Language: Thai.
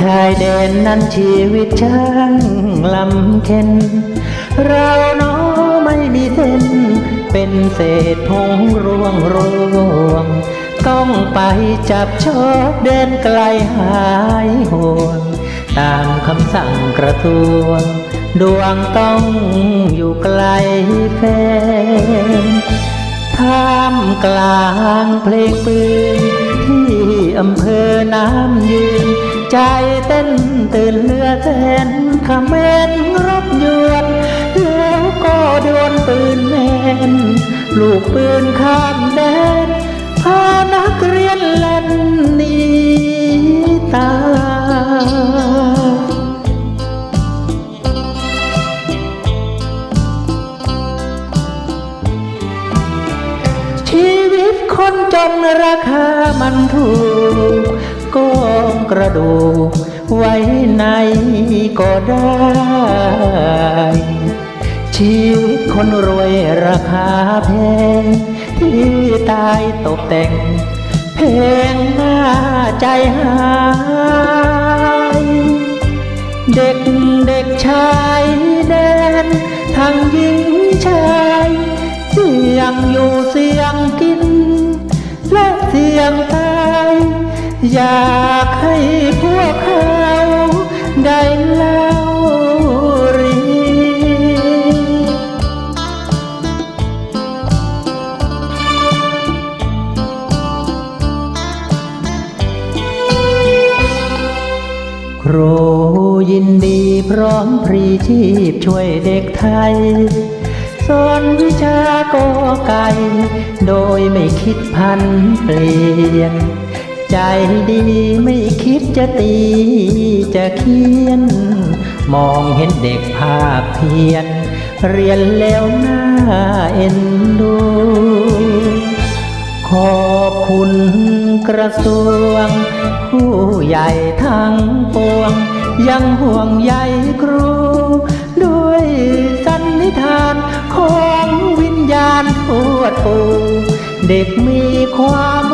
ชายแดนนั้นชีวิตช่างลำเค็น เราเนาะไม่มีเส้น เป็นเศษผงร่วงรวง ต้องไปจับชอบเดินไกลหายห่วง ตามคำสั่งกระทรวง ดวงต้องอยู่ไกลแฟนท่ามกลางเพลงปืนที่อำเภอน้ำยืน ใจเต้นตื่นเลือแทนขเมนรบยวนแล้วก็โดนปืนแมนลูกปืนข้ามแดนพานักเรียนเล่นหนีตายชีวิตคนจนราคามันถูก กองกระดูกไว้ในก็ได้ ชีวิตคนรวยราคาแพงที่ตายตกแต่ง เพลงหน้าใจหายเด็กเด็กชายแดนทั้งหญิง อยากให้พวกเขาได้เล่าเรียนครูยินดีพร้อมพรีชีพช่วยเด็กไทยสอนวิชากอไก่ โดยไม่คิดพันเปลี่ยน ใจดีไม่คิดจะตีจะเขียน มองเห็นเด็กภาพเพียน เรียนแล้วน่าเอ็นดู ขอบคุณกระทรวง ผู้ใหญ่ทั้งปวง ยังห่วงใยครู ด้วยสันนิธานของวิญญาณทวดปูเด็กมีความ